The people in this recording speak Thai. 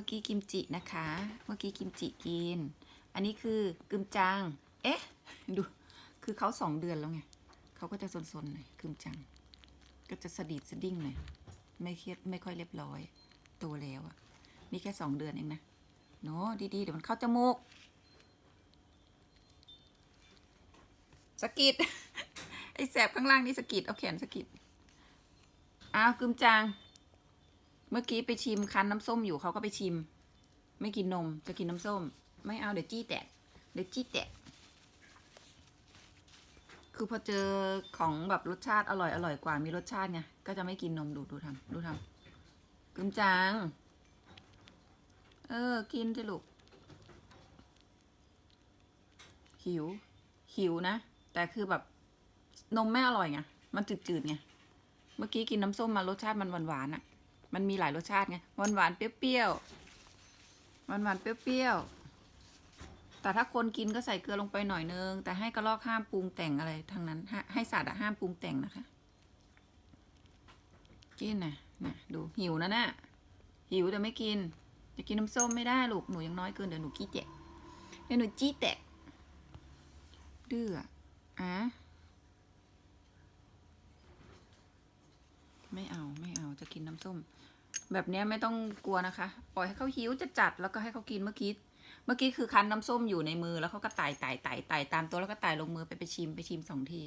มื่อกี้กิมจินะคะ เมื่อกี้กิมจิกิน อันนี้คือกึมจัง เอ๊ะ ดู คือเขาสองเดือนแล้วไงเขาก็จะซนๆหน่อยกึมจัง ก็จะสะดีดสะดิ้งหน่อย ไม่เครียดไม่ค่อยเรียบร้อยโตแล้วอะนี่แค่สองเดือนเองนะโน้ดีๆ เดี๋ยวมันเข้าจมูกสกิดไอ้แสบข้างล่างนี่สกิดเอาแขนสกิดอ้าวกึมจัง เมื่อกี้ไปชิมคั้นน้ำส้มอยู่เขาก็ไปชิม ไม่กินนมจะกินน้ำส้ม ไม่เอาเดี๋ยวจี้แตกเดี๋ยวจี้แตกคือพอเจอของแบบรสชาติอร่อยอร่อยกว่ามีรสชาติไงก็จะไม่กินนมดูดูทำดูทำกึมจัง เออ กินสิลูกหิว หิวนะ แต่คือแบบนมไม่อร่อยไงมันจืดๆไงเมื่อกี้กินน้ำส้มมารสชาติมันหวานๆอะ มันมีหลายรสชาติไงหวานหวานๆเปรี้ยวๆหวานหวานๆเปรี้ยวๆแต่ถ้าคนกินก็ใส่เกลือลงไปหน่อยนึง แต่ให้กระลอกห้ามปรุงแต่งอะไรทั้งนั้น ให้สัตว์ห้ามปรุงแต่งนะคะกินนะนะดูหิวนะน่ะหิวแต่ไม่กิน จะกินน้ำส้มไม่ได้ลูกหนูยังน้อยเกินเดี๋ยวหนูขี้แตกเดี๋ยวหนูจี้แตกดื้ออะอะไม่เอาไม่เอา จะกินน้ำส้ม แบบนี้ไม่ต้องกลัวนะคะ ปล่อยให้เขาหิวจะจัดแล้วก็ให้เขากินเมื่อกี้เมื่อกี้คือคั้นน้ำส้มอยู่ในมือแล้วเขาก็ไต่ไต่ไต่ไต่ตามตัวแล้วก็ไต่ลงมือไปไปชิมไปชิมสองที